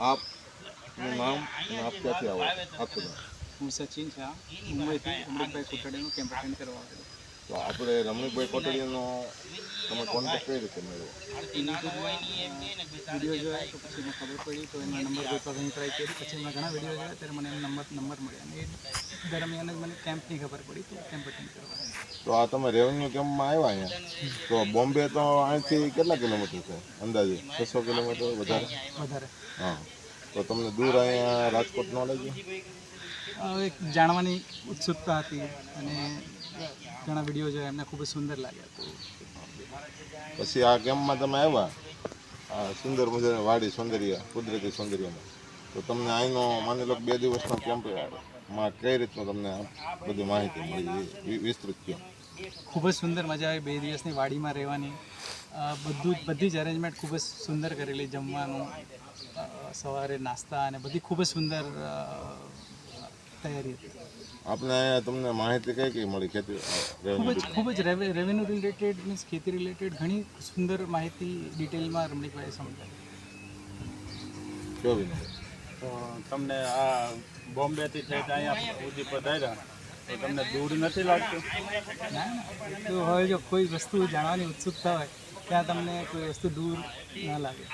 આપનું નામ અને આપ ક્યાંથી આવો. નામ. હું સચિન છે મુંબઈથી અમૃતભાઈ કોટડીનું કેમ્પ અટેન્ડ કરવા આવેલો. તો આપણે રમણીકભાઈ કોટડીનો તમે કોન્ટેક્ટ કઈ રીતે મેળવો વીડિયો જોયા તો પછી મને ખબર પડી તો એના નંબર ગોતવા ઘણી ટ્રાય કરી પછી મેં ઘણા વીડિયો જોયા ત્યારે મને એનો નંબર નંબર મળ્યા. અને એ દરમિયાન જ મને કેમ્પની ખબર પડી તો કેમ્પ અટેન્ડ કરવા. તો આ તમે રેવન્યુ કેમ્પમાં આવ્યા અહીંયા? તો બોમ્બે તો અહીંથી કેટલા કિલોમીટર છે? અંદાજે? છસો કિલોમીટર વધારે? વધારે. હા. તો તમને દૂર અહીંયા રાજકોટ ન લઈ ગયું? એક જાણવાની ઉત્સુકતા હતી અને ઘણા વીડિયો જોયા એમને ખૂબ જ સુંદર લાગ્યા. પછી આ કેમ્પમાં તમે આવ્યા? આ સુંદર મજાની વાડી સૌંદર્ય કુદરતી સૌંદર્યમાં. તો તમને અહીંનો માની લો બે દિવસનો કેમ્પ માં કઈ રીતનું તમને બધી માહિતી મળી? વિસ્તૃત કહો ખૂબ જ સુંદર મજા આવી બે દિવસની વાડીમાં રહેવાની. બધું બધી જ અરેન્જમેન્ટ ખૂબ જ સુંદર કરેલી જમવાનું સવારે નાસ્તા અને બધી ખૂબ જ સુંદર તૈયારી હતી. આપણે તમને માહિતી કઈ કઈ મળી ખેતી ખૂબ જ ખૂબ જ રેવન્યુ રિલેટેડ મીન્સ ખેતી રિલેટેડ ઘણી સુંદર માહિતી ડિટેલમાં રમણીકભાઈએ સમજાવી. કયો તો તમને આ બોમ્બેથી થઈને અહીંયા સુધી પધાર્યા. તો તમને દૂર નથી લાગતું? તો હવે જો કોઈ વસ્તુ જાણવાની ઉત્સુકતા હોય ત્યાં તમને કોઈ વસ્તુ દૂર ના લાગે.